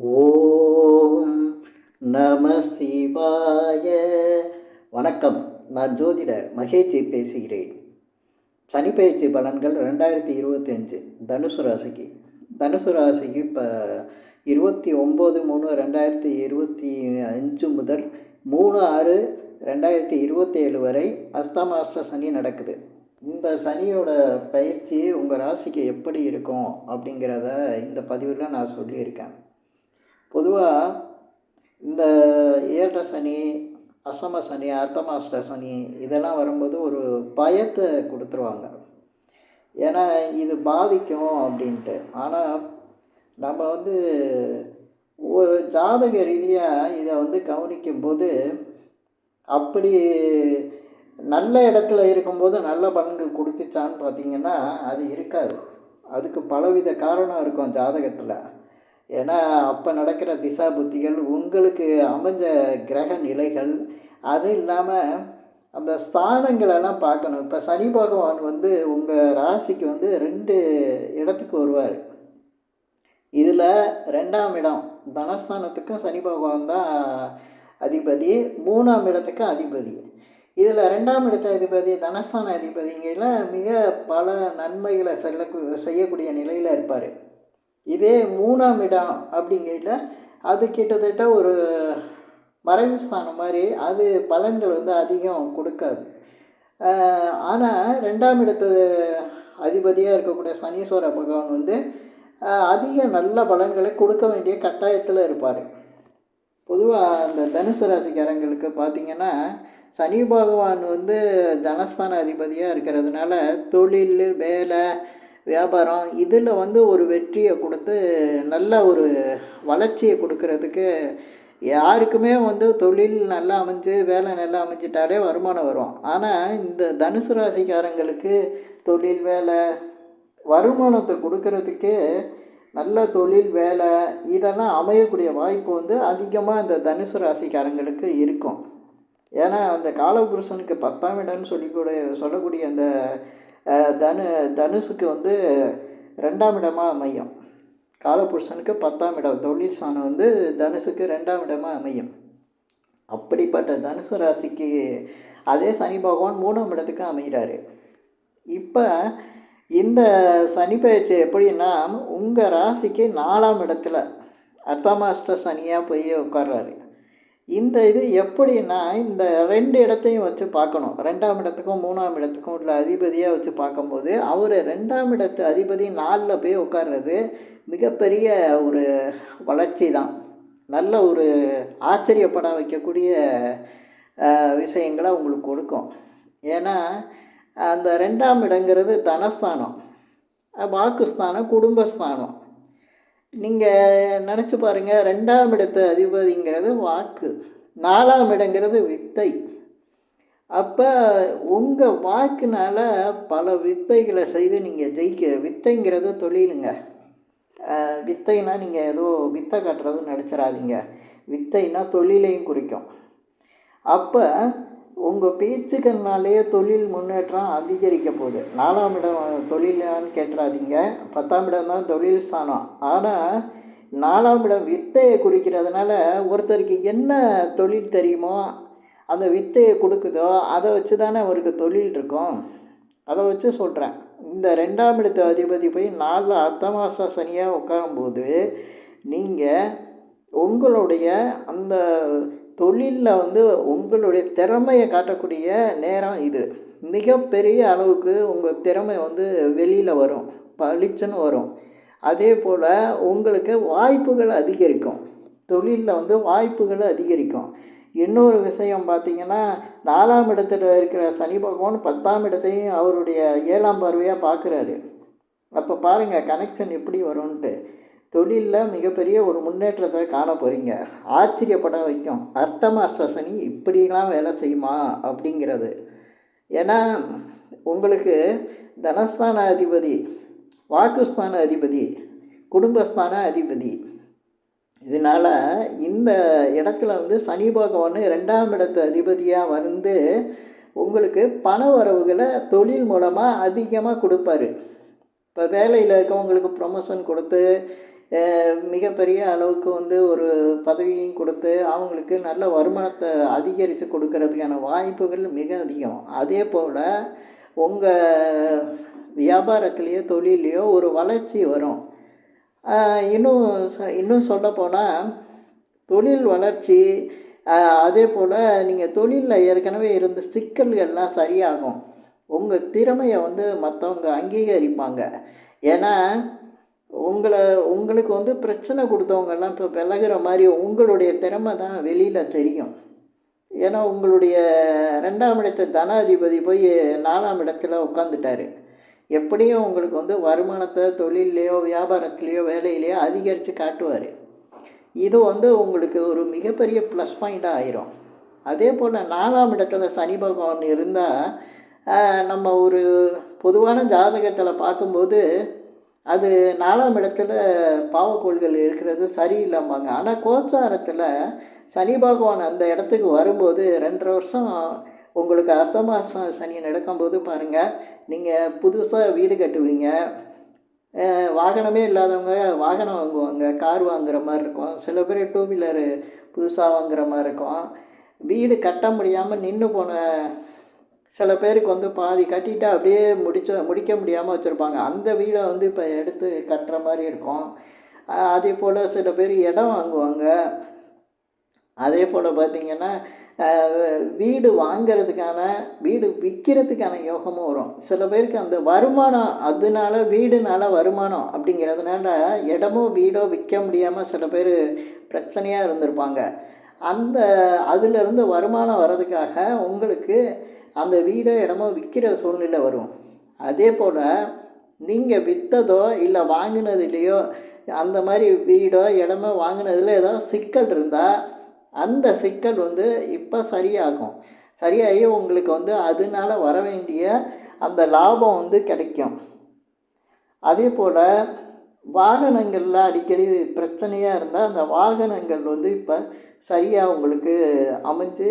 ஓம் நம சிவாய. வணக்கம். நான் ஜோதிடர் மகேஜி பேசுகிறேன். சனிப்பயிற்சி பலன்கள் ரெண்டாயிரத்தி இருபத்தி அஞ்சு தனுசு ராசிக்கு. தனுசு ராசிக்கு இப்போ இருபத்தி ஒம்பது மூணு ரெண்டாயிரத்தி இருபத்தி அஞ்சு முதல் மூணு ஆறு ரெண்டாயிரத்தி இருபத்தி ஏழு வரை அஸ்தமாச சனி நடக்குது. இந்த சனியோட பயிற்சி உங்கள் ராசிக்கு எப்படி இருக்கும் அப்படிங்கிறத இந்த பதிவில் நான் சொல்லியிருக்கேன். பொதுவாக இந்த ஏழரை சனி அசம சனி அர்த்தமாஷ்ட சனி இதெல்லாம் வரும்போது ஒரு பயத்தை கொடுத்துருவாங்க. ஏன்னா இது பாதிக்கும் அப்படின்ட்டு. ஆனால் நம்ம வந்து ஒரு ஜாதக ரீதியாக இதை வந்து கவனிக்கும்போது அப்படி நல்ல இடத்துல இருக்கும்போது நல்ல பலன்கள் கொடுத்துச்சான்னு பார்த்தீங்கன்னா அது இருக்காது. அதுக்கு பலவித காரணம் இருக்கும் ஜாதகத்தில். ஏன்னா அப்போ நடக்கிற திசா புத்திகள் உங்களுக்கு அமைஞ்ச கிரக நிலைகள் அது இல்லாமல் அந்த ஸ்தானங்களெல்லாம் பார்க்கணும். இப்போ சனி பகவான் வந்து உங்கள் ராசிக்கு வந்து ரெண்டு இடத்துக்கு வருவார். இதில் ரெண்டாம் இடம் தனஸ்தானத்துக்கும் சனி பகவான் தான் அதிபதி மூணாம் இடத்துக்கும் அதிபதி. இதில் ரெண்டாம் இடத்த அதிபதி தனஸ்தான அதிபதிங்கையில் மிக பல நன்மைகளை செல்ல செய்யக்கூடிய நிலையில் இருப்பார். இதே மூணாம் இடம் அப்படிங்கையில் அது கிட்டத்தட்ட ஒரு மறைவு ஸ்தானம் மாதிரி அது பலன்கள் வந்து அதிகம் கொடுக்காது. ஆனால் ரெண்டாம் இடத்து அதிபதியாக இருக்கக்கூடிய சனீஸ்வர பகவான் வந்து அதிக நல்ல பலன்களை கொடுக்க வேண்டிய கட்டாயத்தில் இருப்பார். பொதுவாக அந்த தனுசு ராசிக்காரங்களுக்கு பார்த்திங்கன்னா சனி பகவான் வந்து தனஸ்தான அதிபதியாக இருக்கிறதுனால தொழில் வேலை வியாபாரம் இதில் வந்து ஒரு வெற்றியை கொடுத்து நல்ல ஒரு வளர்ச்சியை கொடுக்கறதுக்கு யாருக்குமே வந்து தொழில் நல்லா அமைஞ்சு வேலை நல்லா அமைஞ்சிட்டாலே வருமானம் வரும். ஆனால் இந்த தனுசு ராசிக்காரங்களுக்கு தொழில் வேலை வருமானத்தை கொடுக்கறதுக்கே நல்ல தொழில் வேலை இதெல்லாம் அமையக்கூடிய வாய்ப்பு வந்து அதிகமாக இந்த தனுசு ராசிக்காரங்களுக்கு இருக்கும். ஏன்னா அந்த காலபுருஷனுக்கு பத்தாம் இடம்னு சொல்லிக்கூட சொல்லக்கூடிய அந்த தனு தனுஷுக்கு வந்து ரெண்டாம் இடமாக அமையும். காலபுருஷனுக்கு பத்தாம் இடம். தொழில் சாணம் வந்து தனுஷுக்கு ரெண்டாம் இடமாக அமையும். அப்படிப்பட்ட தனுசு ராசிக்கு அதே சனி பகவான் மூணாம் இடத்துக்கு அமைகிறாரு. இப்போ இந்த சனி பயிற்சி எப்படின்னா உங்கள் ராசிக்கு நாலாம் இடத்துல அர்த்தமாஷ்ட சனியாக போய் உட்கார்றாரு. இந்த இது எப்படின்னா இந்த ரெண்டு இடத்தையும் வச்சு பார்க்கணும். ரெண்டாம் இடத்துக்கும் மூணாம் இடத்துக்கும் உள்ள அதிபதியாக வச்சு பார்க்கும்போது அவர் ரெண்டாம் இடத்து அதிபதி நாளில் போய் உட்கார்றது மிகப்பெரிய ஒரு வளர்ச்சி தான் நல்ல ஒரு ஆச்சரியப்பட வைக்கக்கூடிய விஷயங்களை உங்களுக்கு கொடுக்கும். ஏன்னா அந்த ரெண்டாம் இடங்கிறது தனஸ்தானம் வாக்குஸ்தானம் குடும்பஸ்தானம். நீங்கள் நினச்சி பாருங்கள் ரெண்டாம் இடத்து அதிபதிங்கிறது வாக்கு நாலாம் இடங்கிறது வித்தை. அப்போ உங்கள் வாக்குனால் பல வித்தைகளை செய்து நீங்கள் ஜெயிக்க வித்தைங்கிறது தொழிலுங்க. வித்தைனா நீங்கள் ஏதோ வித்தை கட்டுறதுன்னு நினச்சிடாதீங்க வித்தைனா தொழிலையும் குறிக்கும். அப்போ உங்கள் பேச்சுக்கள்னாலே தொழில் முன்னேற்றம் அதிகரிக்க போகுது. நாலாம் இடம் தொழிலான்னு கேட்டுறாதீங்க. பத்தாம் இடம் தான் தொழில் ஸ்தானம் ஆனால் நாலாம் இடம் வித்தையை குறிக்கிறதுனால ஒருத்தருக்கு என்ன தொழில் தெரியுமோ அந்த வித்தையை கொடுக்குதோ அதை வச்சு தானே அவருக்கு தொழில் இருக்கும். அதை வச்சு சொல்கிறேன் இந்த ரெண்டாம் இடத்து அதிபதி போய் நாலு அர்த்தமாச சனியாக உட்காரும்போது நீங்கள் உங்களுடைய அந்த தொழிலில் வந்து உங்களுடைய திறமையை காட்டக்கூடிய நேரம் இது. மிகப்பெரிய அளவுக்கு உங்கள் திறமை வந்து வெளியில் வரும் பளிச்சுன்னு வரும். அதே போல் உங்களுக்கு வாய்ப்புகள் அதிகரிக்கும். தொழிலில் வந்து வாய்ப்புகள் அதிகரிக்கும். இன்னொரு விஷயம் பார்த்திங்கன்னா நாலாம் இடத்துல இருக்கிற சனி பகவான் பத்தாம் இடத்தையும் அவருடைய ஏழாம் பார்வையாக பார்க்குறாரு அப்போ பாருங்கள் கனெக்ஷன் எப்படி வரும்ன்ட்டு. தொழிலில் மிகப்பெரிய ஒரு முன்னேற்றத்தை காண போகிறீங்க ஆச்சரியப்பட வைக்கும். அர்த்தமாஷ்ட சனி இப்படிலாம் வேலை செய்யுமா? அப்படிங்கிறது. ஏன்னா உங்களுக்கு தனஸ்தான அதிபதி வாக்குஸ்தான அதிபதி குடும்பஸ்தான அதிபதி. இதனால் இந்த இடத்துல வந்து சனி பகவான் ரெண்டாம் இடத்து அதிபதியாக வந்து உங்களுக்கு பண வரவுகளை தொழில் மூலமாக அதிகமாக கொடுப்பாரு. இப்போ வேலையில் இருக்கவங்களுக்கு ப்ரொமோஷன் கொடுத்து மிகப்பெரிய அளவுக்கு வந்து ஒரு பதவியும் கொடுத்து அவங்களுக்கு நல்ல வருமானத்தை அதிகரித்து கொடுக்கறதுக்கான வாய்ப்புகள் மிக அதிகம். அதே போல் உங்கள் வியாபாரத்துலேயோ தொழிலையோ ஒரு வளர்ச்சி வரும். இன்னும் ச- இன்னும் சொல்லப்போனால் தொழில் வளர்ச்சி அதே போல் நீங்கள் தொழிலில் ஏற்கனவே இருந்த சிக்கல்கள்லாம் சரியாகும். உங்கள் திறமையை வந்து மற்றவங்க அங்கீகரிப்பாங்க. ஏன்னா உங்களை உங்களுக்கு வந்து பிரச்சனை கொடுத்தவங்கெல்லாம் இப்போ விலகுற மாதிரி உங்களுடைய திறமை தான் வெளியில் தெரியும். ஏன்னா உங்களுடைய ரெண்டாம் இடத்து தனாதிபதி போய் நாலாம் இடத்துல உட்காந்துட்டாரு எப்படியும் உங்களுக்கு வந்து வருமானத்தை தொழிலையோ வியாபாரத்துலேயோ வேலையிலையோ அதிகரித்து காட்டுவார். இது வந்து உங்களுக்கு ஒரு மிகப்பெரிய ப்ளஸ் பாயிண்ட்டாக ஆயிரும். அதே போல் நாலாம் இடத்துல சனி பகவான் இருந்தால் நம்ம ஒரு பொதுவான ஜாதகத்தில் பார்க்கும்போது அது நாலாம் இடத்துல பாவக்கோள்கள் இருக்கிறது சரியில்லாமாங்க ஆனால் கோச்சாரத்தில் சனி பகவான் அந்த இடத்துக்கு வரும்போது ரெண்டரை வருஷம் உங்களுக்கு அர்த்த மாதம் சனி நடக்கும்போது பாருங்கள் நீங்கள் புதுசாக வீடு கட்டுவீங்க. வாகனமே இல்லாதவங்க வாகனம் வாங்குவாங்க. கார் வாங்குகிற மாதிரி இருக்கும். சில பேர் டூ வீலரு புதுசாக வாங்குற மாதிரி இருக்கும். வீடு கட்ட முடியாமல் நின்று போன சில பேருக்கு வந்து பாதி கட்டிட்டு அப்படியே முடிச்ச முடிக்க முடியாமல் வச்சுருப்பாங்க. அந்த வீடை வந்து இப்போ எடுத்து கட்டுற மாதிரி இருக்கும். அதே போல் சில பேர் இடம் வாங்குவாங்க. அதே போல் பார்த்திங்கன்னா வீடு வாங்கிறதுக்கான வீடு விற்கிறதுக்கான யோகமும் வரும். சில பேருக்கு அந்த வருமானம் அதனால வீடுனால வருமானம் அப்படிங்கிறதுனால இடமோ வீடோ விற்க முடியாமல் சில பேர் பிரச்சனையாக இருந்திருப்பாங்க. அந்த அதிலிருந்து வருமானம் வர்றதுக்காக உங்களுக்கு அந்த வீடோ இடமோ விற்கிற சூழ்நிலை வரும். அதே போல் நீங்கள் விற்றதோ இல்லை வாங்கினதுலேயோ அந்த மாதிரி வீடோ இடமோ வாங்கினதுல ஏதோ சிக்கல் இருந்தால் அந்த சிக்கல் வந்து இப்போ சரியாகும். சரியாகி உங்களுக்கு வந்து அதனால வர வேண்டிய அந்த லாபம் வந்து கிடைக்கும். அதே போல் வாகனங்களில் அடிக்கடி பிரச்சனையாக இருந்தால் அந்த வாகனங்கள் வந்து இப்போ சரியாக உங்களுக்கு அமைஞ்சு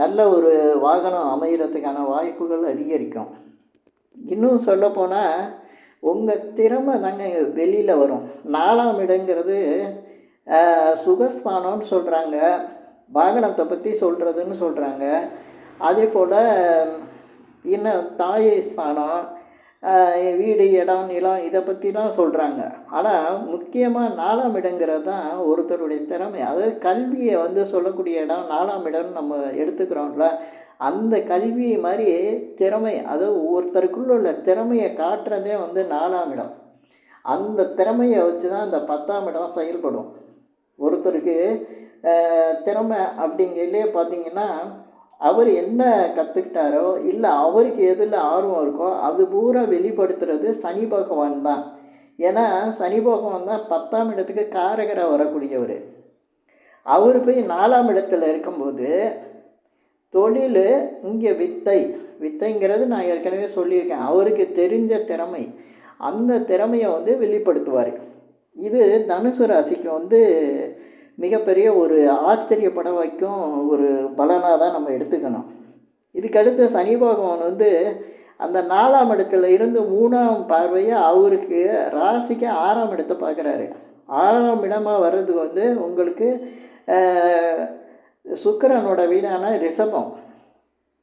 நல்ல ஒரு வாகனம் அமைகிறதுக்கான வாய்ப்புகள் அதிகரிக்கும். இன்னும் சொல்லப்போனால் உங்கள் திறமை தாங்க வெளியில் வரும். நாலாம் இடங்கிறது சுகஸ்தானம்னு சொல்கிறாங்க வாகனத்தை பற்றி சொல்கிறதுன்னு சொல்கிறாங்க அதே போல் இன்னும் தாயை ஸ்தானம் வீடு இடம் நிலம் இதை பற்றிலாம் சொல்கிறாங்க ஆனால் முக்கியமாக நாலாம் இடங்கிறது தான் ஒருத்தருடைய திறமை. அதாவது கல்வியை வந்து சொல்லக்கூடிய இடம் நாலாம் இடம்னு நம்ம எடுத்துக்கிறோம்ல. அந்த கல்வி மாதிரி திறமை அதாவது ஒவ்வொருத்தருக்குள்ள உள்ள திறமையை காட்டுறதே வந்து நாலாம் இடம். அந்த திறமையை வச்சு தான் அந்த பத்தாம் இடம் செயல்படும். ஒருத்தருக்கு திறமை அப்படிங்கிறதுலே பார்த்தீங்கன்னா அவர் என்ன கற்றுக்கிட்டாரோ இல்லை அவருக்கு எதில் ஆர்வம் இருக்கோ அது பூரா வெளிப்படுத்துறது சனி பகவான் தான். ஏன்னா சனி பகவான் தான் பத்தாம் இடத்துக்கு காரகராக வரக்கூடியவர். அவர் போய் நாலாம் இடத்துல இருக்கும்போது தொழில் இங்கே வித்தை. வித்தைங்கிறது நான் ஏற்கனவே சொல்லியிருக்கேன். அவருக்கு தெரிஞ்ச திறமை. அந்த திறமையை வந்து வெளிப்படுத்துவார். இது தனுசு ராசிக்கு வந்து மிகப்பெரிய ஒரு ஆச்சரியப்பட வைக்கும் ஒரு பலனாக தான் நம்ம எடுத்துக்கணும். இதுக்கடுத்து சனி பகவான் வந்து அந்த நாலாம் இடத்துல இருந்து மூணாம் பார்வையை அவருக்கு ராசிக்கு ஆறாம் இடத்தை பார்க்குறாரு. ஆறாம் இடமாக வர்றது வந்து உங்களுக்கு சுக்கரனோட சுக்கிரனோட வீடான ரிஷபம்.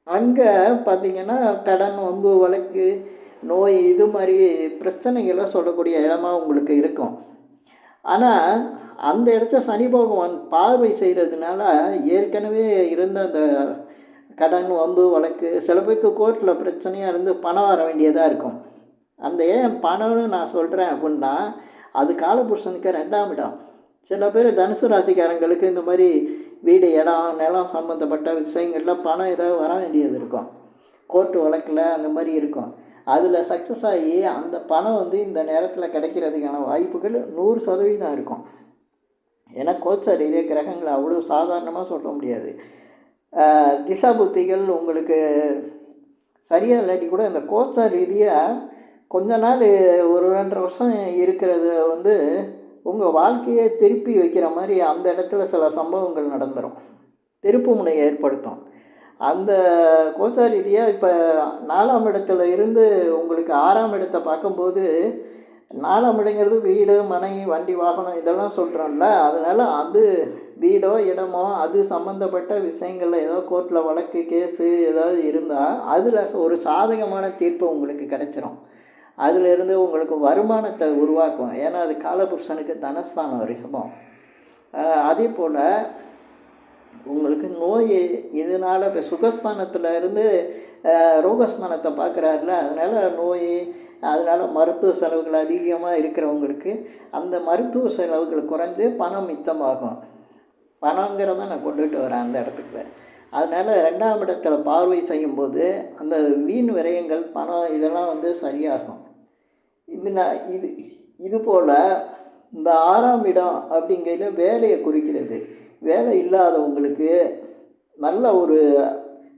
அங்கே பார்த்தீங்கன்னா கடன் வம்பு வழக்கு நோய் இது மாதிரி பிரச்சனைகளை சொல்லக்கூடிய இடமா உங்களுக்கு இருக்கும். ஆனால் அந்த இடத்த சனி பகவான் பார்வை செய்கிறதுனால ஏற்கனவே இருந்த அந்த கடன் வம்பு வழக்கு சில பேருக்கு கோர்ட்டில் பிரச்சனையாக இருந்து பணம் வர வேண்டியதாக இருக்கும். அந்த ஏன் பணம்னு நான் சொல்கிறேன் அப்படின்னா அது காலபுருஷனுக்கு ரெண்டாம் இடம். சில பேர் தனுசு ராசிக்காரங்களுக்கு இந்த மாதிரி வீடு இடம் நிலம் சம்மந்தப்பட்ட விஷயங்களில் பணம் ஏதாவது வர வேண்டியது இருக்கும். கோர்ட்டு வழக்கில் அந்த மாதிரி இருக்கும். அதில் சக்ஸஸ் ஆகி அந்த பணம் வந்து இந்த நேரத்தில் கிடைக்கிறதுக்கான வாய்ப்புகள் நூறு சதவீதம் இருக்கும். ஏன்னா கோச்சார் இதே கிரகங்களை அவ்வளோ சாதாரணமாக சொல்ல முடியாது. திசா புத்திகள் உங்களுக்கு சரியாக இல்லாட்டி கூட இந்த கோச்சார் ரீதியாக கொஞ்ச நாள் ஒரு ரெண்டரை வருஷம் இருக்கிறது வந்து உங்கள் வாழ்க்கையை திருப்பி வைக்கிற மாதிரி அந்த இடத்துல சில சம்பவங்கள் நடந்துடும் திருப்பு முனை ஏற்படுத்தும். அந்த கோச்சார் ரீதியாக இப்போ நாலாம் இடத்துல இருந்து உங்களுக்கு ஆறாம் இடத்தை பார்க்கும்போது நாலாம் இடங்கிறது வீடு மனை வண்டி வாகனம் இதெல்லாம் சொல்கிறோம்ல அதனால் அது வீடோ இடமோ அது சம்மந்தப்பட்ட விஷயங்களில் ஏதோ கோர்ட்டில் வழக்கு கேஸு ஏதாவது இருந்தால் அதில் ஒரு சாதகமான தீர்ப்பு உங்களுக்கு கிடைச்சிரும். அதிலிருந்து உங்களுக்கு வருமானத்தை உருவாக்கும். ஏன்னா அது காலபுருஷனுக்கு தனஸ்தானம் ரிசபம் அதே போல் உங்களுக்கு நோய் இதனால் இப்போ சுகஸ்தானத்தில் இருந்து ஆஹ் பார்க்குறாருல அதனால் நோய் அதனால் மருத்துவ செலவுகள் அதிகமாக இருக்கிறவங்களுக்கு அந்த மருத்துவ செலவுகள் குறைஞ்சு பணம் மிச்சமாகும். பணங்கிறத நான் கொண்டுட்டு வரேன் அந்த இடத்துக்கு. அதனால் ரெண்டாம் இடத்துல பார்வை செய்யும்போது அந்த வீண் விரயங்கள் பணம் இதெல்லாம் வந்து சரியாகும். இது நான் இது இது போல் இந்த ஆறாம் இடம் அப்படிங்கையில் வேலையை குறிக்கிறது. வேலை இல்லாதவங்களுக்கு நல்ல ஒரு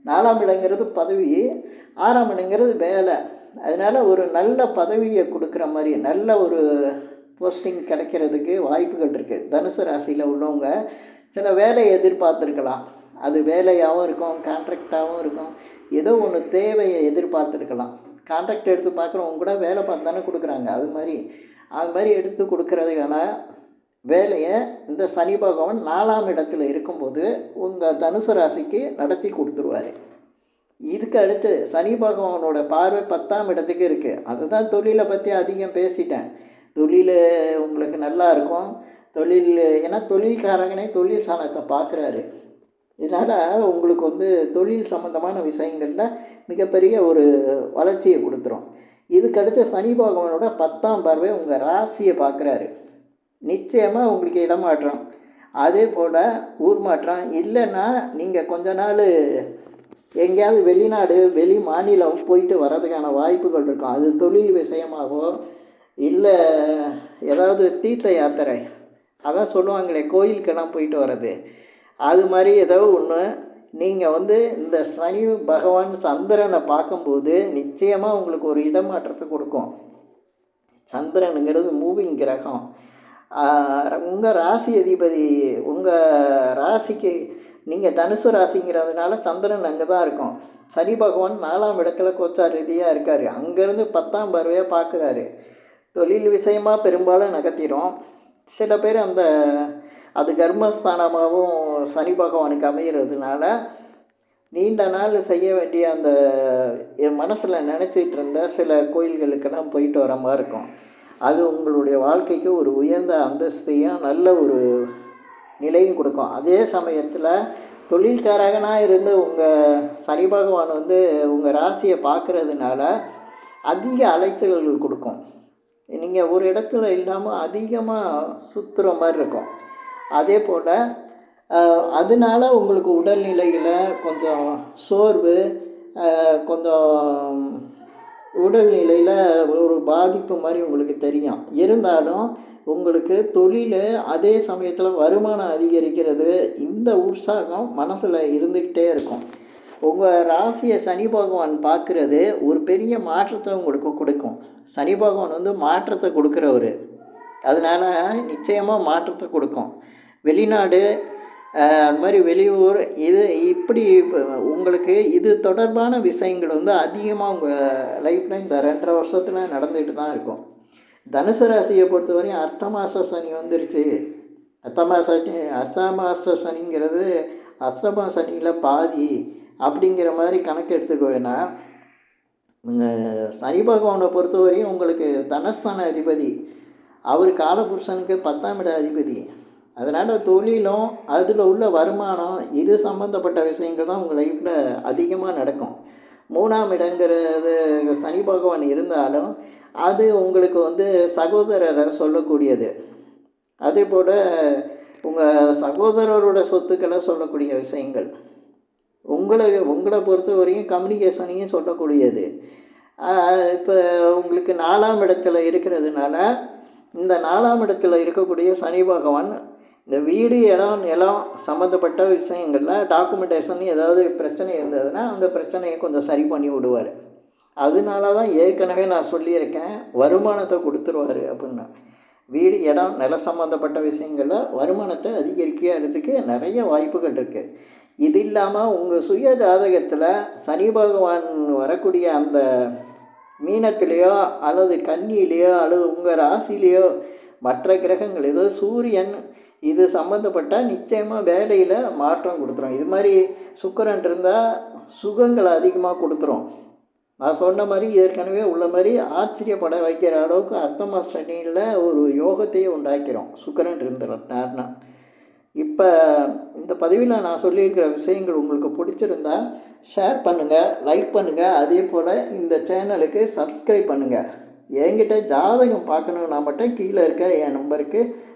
நாலாம் இடங்கிறது பதவி ஆறாம் இடங்கிறது வேலை. அதனால் ஒரு நல்ல பதவியை கொடுக்குற மாதிரி நல்ல ஒரு போஸ்டிங் கிடைக்கிறதுக்கு வாய்ப்புகள் இருக்குது தனுசு ராசியில் உள்ளவங்க சில வேலையை எதிர்பார்த்துருக்கலாம். அது வேலையாகவும் இருக்கும் கான்ட்ராக்டாகவும் இருக்கும். ஏதோ ஒன்று தேவையை எதிர்பார்த்துருக்கலாம். கான்ட்ராக்ட் எடுத்து பார்க்குறவங்க கூட வேலை பார்த்து தானே கொடுக்குறாங்க. அது மாதிரி அது மாதிரி எடுத்து கொடுக்குறதுக்கான வேலையை இந்த சனி பகவான் நாலாம் இடத்துல இருக்கும்போது உங்கள் தனுசு ராசிக்கு நடத்தி கொடுத்துருவாரு. இதுக்கு அடுத்து சனி பகவானோட பார்வை பத்தாம் இடத்துக்கு இருக்குது அதுதான் தொழிலை பற்றி அதிகம் பேசிட்டேன். தொழில் உங்களுக்கு நல்லா இருக்கும். தொழில் ஏன்னா தொழில்காரங்கனே தொழில் சாணத்தை பார்க்குறாரு இதனால் உங்களுக்கு வந்து தொழில் சம்மந்தமான விஷயங்களில் மிகப்பெரிய ஒரு வளர்ச்சியை கொடுத்துரும். இதுக்கடுத்து சனி பகவானோட பத்தாம் பார்வை உங்கள் ராசியை பார்க்குறாரு நிச்சயமாக உங்களுக்கு இடமாற்றம். அதே போல் ஊர் மாற்றம் இல்லைன்னா நீங்கள் கொஞ்ச நாள் எங்கேயாவது வெளிநாடு வெளி மாநிலம் போயிட்டு வர்றதுக்கான வாய்ப்புகள் இருக்கும். அது தொழில் விஷயமாகவோ இல்லை ஏதாவது தீர்த்த யாத்திரை. அதான் சொல்லுவாங்களே கோயிலுக்கெல்லாம் போயிட்டு வர்றது. அது மாதிரி ஏதோ ஒன்று நீங்கள் வந்து இந்த சனி பகவான் சந்திரனை பார்க்கும்போது நிச்சயமாக உங்களுக்கு ஒரு இடமாற்றத்தை கொடுக்கும். சந்திரனுங்கிறது மூவிங் கிரகம். உங்கள் ராசி அதிபதி உங்கள் ராசிக்கு நீங்கள் தனுசு ராசிங்கிறதுனால சந்திரன் அங்கே தான் இருக்கும். சனி பகவான் நாலாம் இடத்துல கோச்சார் ரீதியாக இருக்கார். அங்கேருந்து பத்தாம் பார்வையாக பார்க்குறாரு தொழில் விஷயமாக பெரும்பாலும் நகர்த்திடும் சில பேர் அந்த அது கர்மஸ்தானமாகவும் சனி பகவானுக்கு அமைகிறதுனால நீண்ட நாள் செய்ய வேண்டிய அந்த என் மனசில் நினச்சிட்டு இருந்த சில கோயில்களுக்கெல்லாம் போயிட்டு வர மாதிரி இருக்கும். அது உங்களுடைய வாழ்க்கைக்கு ஒரு உயர்ந்த அந்தஸ்தையும் நல்ல ஒரு நிலையும் கொடுக்கும். அதே சமயத்தில் தொழில்காரகனாக இருந்து உங்கள் சனி பகவான் வந்து உங்கள் ராசியை பார்க்குறதுனால அதிக அலைச்சல்கள் கொடுக்கும். நீங்கள் ஒரு இடத்துல இல்லாமல் அதிகமாக சுற்றுற மாதிரி இருக்கும். அதே போல் அதனால உங்களுக்கு உடல்நிலையில் கொஞ்சம் சோர்வு கொஞ்சம் உடல்நிலையில் ஒரு பாதிப்பு மாதிரி உங்களுக்கு தெரியும். இருந்தாலும் உங்களுக்கு தொழில் அதே சமயத்தில் வருமானம் அதிகரிக்கிறது. இந்த உற்சாகம் மனசில் இருந்துக்கிட்டே இருக்கும். உங்கள் ராசியை சனி பகவான் பார்க்குறது ஒரு பெரிய மாற்றத்தை உங்களுக்கு கொடுக்கும். சனி பகவான் வந்து மாற்றத்தை கொடுக்குறவர். அதனால் நிச்சயமாக மாற்றத்தை கொடுக்கும். வெளிநாடு அது மாதிரி வெளியூர் இது இப்படி உங்களுக்கு இது தொடர்பான விஷயங்கள் வந்து அதிகமாக உங்கள் லைஃப்பில் இந்த ரெண்டரை வருஷத்தில் நடந்துகிட்டு தான் இருக்கும். தனுசு ராசியை பொறுத்தவரையும் அர்த்தமாச சனி வந்துருச்சு. அர்த்தமாச சனி அர்த்தமாச சனிங்கிறது அஷ்டம சனியில் பாதி அப்படிங்கிற மாதிரி கணக்கு எடுத்துக்க வேணாம் சனி பகவானை பொறுத்தவரையும் உங்களுக்கு தனஸ்தான அதிபதி. அவர் காலபுருஷனுக்கு பத்தாம் இட அதிபதி. அதனால் தொழிலும் அதில் உள்ள வருமானம் இது சம்மந்தப்பட்ட விஷயங்கள் தான் உங்கள் லைஃப்பில் அதிகமாக நடக்கும். மூணாம் இடங்கிறது சனி பகவான் இருந்தாலும் அது உங்களுக்கு வந்து சகோதரரை சொல்லக்கூடியது. அதே போல் உங்கள் சகோதரரோட சொத்துக்களை சொல்லக்கூடிய விஷயங்கள். உங்களை உங்களை பொறுத்த வரையும் கம்யூனிகேஷனையும் சொல்லக்கூடியது இப்போ உங்களுக்கு நாலாம் இடத்துல இருக்கிறதுனால இந்த நாலாம் இடத்துல இருக்கக்கூடிய சனி பகவான் இந்த வீடு இடம் நிலம் சம்மந்தப்பட்ட விஷயங்களில் டாக்குமெண்டேஷன் ஏதாவது பிரச்சனை இருந்ததுன்னா அந்த பிரச்சனையை கொஞ்சம் சரி பண்ணி விடுவார். அதனால தான் ஏற்கனவே நான் சொல்லியிருக்கேன் வருமானத்தை கொடுத்துருவாரு அப்படின்னு. வீடு இடம் நில சம்மந்தப்பட்ட விஷயங்களில் வருமானத்தை அதிகரிக்கிறதுக்கு நிறைய வாய்ப்புகள் இருக்குது இது இல்லாமல் உங்கள் சுய ஜாதகத்தில் சனி பகவான் வரக்கூடிய அந்த மீனத்திலேயோ அல்லது கன்னியிலேயோ அல்லது உங்கள் ராசிலேயோ மற்ற கிரகங்கள் ஏதோ சூரியன் இது சம்மந்தப்பட்டால் நிச்சயமாக வேலையில் மாற்றம் கொடுத்துரும். இது மாதிரி சுக்கரன் இருந்தால் சுகங்களை அதிகமாக கொடுத்துரும். நான் சொன்ன மாதிரி ஏற்கனவே உள்ள மாதிரி ஆச்சரியப்பட வைக்கிற அளவுக்கு அர்த்தமா சனியில் ஒரு யோகத்தையே உண்டாக்கிறோம். சுக்கரன் இருந்துட்டார்னா இப்போ இந்த பதிவில் நான் சொல்லியிருக்கிற விஷயங்கள் உங்களுக்கு பிடிச்சிருந்தா ஷேர் பண்ணுங்கள் லைக் பண்ணுங்கள் அதே போல் இந்த சேனலுக்கு சப்ஸ்கிரைப் பண்ணுங்கள் என்கிட்ட ஜாதகம் பார்க்கணுன்னா மட்டும் கீழே இருக்க என் நம்பருக்கு